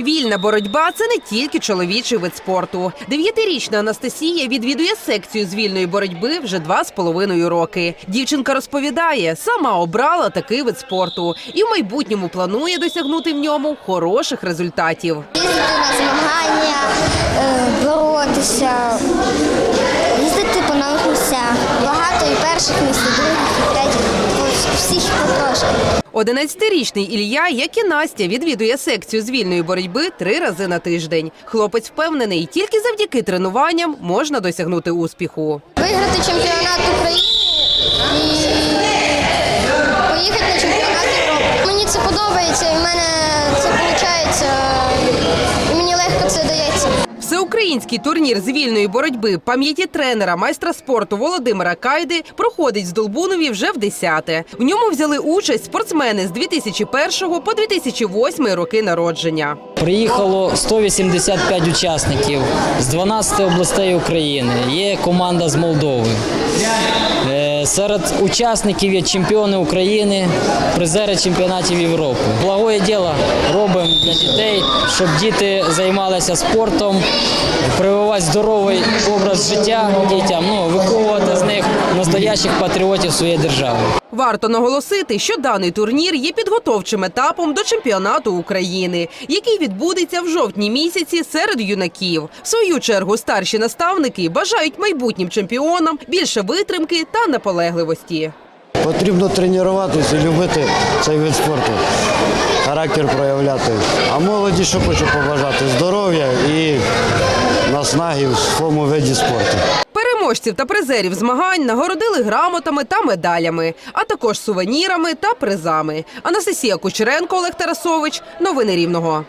Вільна боротьба це не тільки чоловічий вид спорту. Дев'ятирічна Анастасія відвідує секцію з вільної боротьби вже два з половиною роки. Дівчинка розповідає, сама обрала такий вид спорту і в майбутньому планує досягнути в ньому хороших результатів. На змагання, е, боротися, їздити по нових місцях. Багато і перших місць, Всіх покаже. 11-річний Ілля, як і Настя, відвідує секцію з вільної боротьби три рази на тиждень. Хлопець впевнений, тільки завдяки тренуванням можна досягнути успіху. Виграти чемпіонат України Всеукраїнський турнір з вільної боротьби пам'яті тренера майстра спорту Володимира Кайди проходить в Долбунові вже в 10-те. В ньому взяли участь спортсмени з 2001 по 2008 роки народження. Приїхало 185 учасників з 12 областей України. Є команда з Молдови. Е, Серед учасників є чемпіони України, призери чемпіонатів Європи. Благое діло робимо для дітей, щоб діти займалися спортом, прививати здоровий образ життя дітям, ну, виховувати з них настоящих патріотів своєї держави. Варто наголосити, що даний турнір є підготовчим етапом до чемпіонату України, який відбудеться в жовтні місяці серед юнаків. В свою чергу старші наставники бажають майбутнім чемпіонам більше витримки та наполегливості. Потрібно тренуватися любити цей вид спорту, характер проявляти. А молоді, що хочу побажати? Здоров'я і наснаги в своєму виді спорту. Переможців та призерів змагань нагородили грамотами та медалями, а також сувенірами та призами. Анастасія Кучеренко, Олег Тарасович. Новини Рівного.